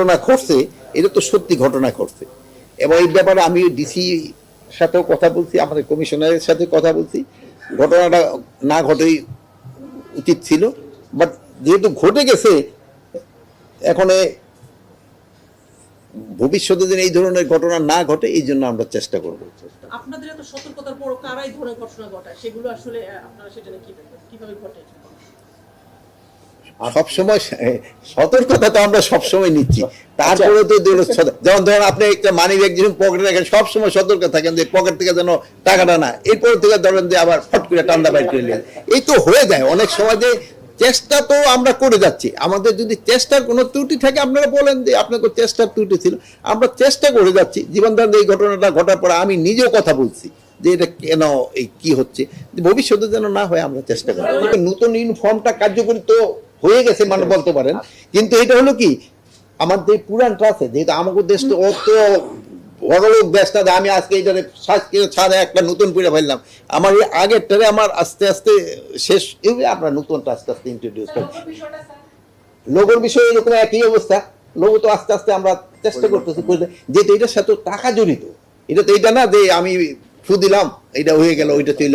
ঘটনা ঘটছে, এটা তো সত্যি ঘটনা ঘটছে। এবং এই ব্যাপারে আমি ডিসি সাথেও কথা বলছি, আমাদের কমিশনারের সাথে কথা বলছি। ঘটনাটা না ঘটেই উচিত ছিল বাট যেহেতু ঘটে গেছে, এখন ভবিষ্যতে যেন এই ধরনের ঘটনা না ঘটে, এই জন্য আমরা চেষ্টা করব। আপনাদের এত সতর্কতার পর কারা এই ধরনের ঘটনা ঘটায়? সেগুলো আসলে আপনারা সেটা কীভাবে ঘটে? সবসময় সতর্কতা তো আমরা সবসময় নিচ্ছি। তারপরে তো যেমন ধরেন আপনি একটা মানি ব্যাগ যখন পকেটে রাখেন, সবসময় সতর্ক থাকেন যে পকেট থেকে যেন টাকাটা না, এরপর থেকে ধরেন যে আবার ফট করে টান্দা বাইর করে এই তো হয়ে যায়, অনেক সময় যে চেষ্টা তো আমরা করে যাচ্ছি। আমাদের যদি চেষ্টার কোনো ত্রুটি থাকে, আপনারা বলেন যে আপনাকে চেষ্টার ত্রুটি ছিল, আমরা চেষ্টা করে যাচ্ছি। জীবন ধরেন এই ঘটনাটা ঘটার পরে আমি নিজেও কথা বলছি যে এটা কেন, এই কি হচ্ছে? ভবিষ্যতে যেন না হয়, আমরা চেষ্টা করি নতুন ইউনিফর্মটা কার্যকরী তো হয়ে গেছে মানে বলতে পারেন। কিন্তু এটা হলো কি আমার যে পুরানটা আছে যেহেতু আমাদের দেশ তো অত না যে আমি আজকে এইটারে সাজকে ছাড়ে একটা নতুন পুরে ফেললাম। আমার ওই আগেরটারে আমার আস্তে আস্তে শেষ এভাবে আমরা নতুনটা আস্তে আস্তে ইন্ট্রোডিউস করি লোগোর বিষয়ে এরকম একই অবস্থা লোগো তো আস্তে আস্তে আমরা চেষ্টা করতেছি করতে যেহেতু এটার সাথে টাকা জড়িত এটা তো এটা না যে আমি ফু দিলাম এটা হয়ে গেল ওইটা চলে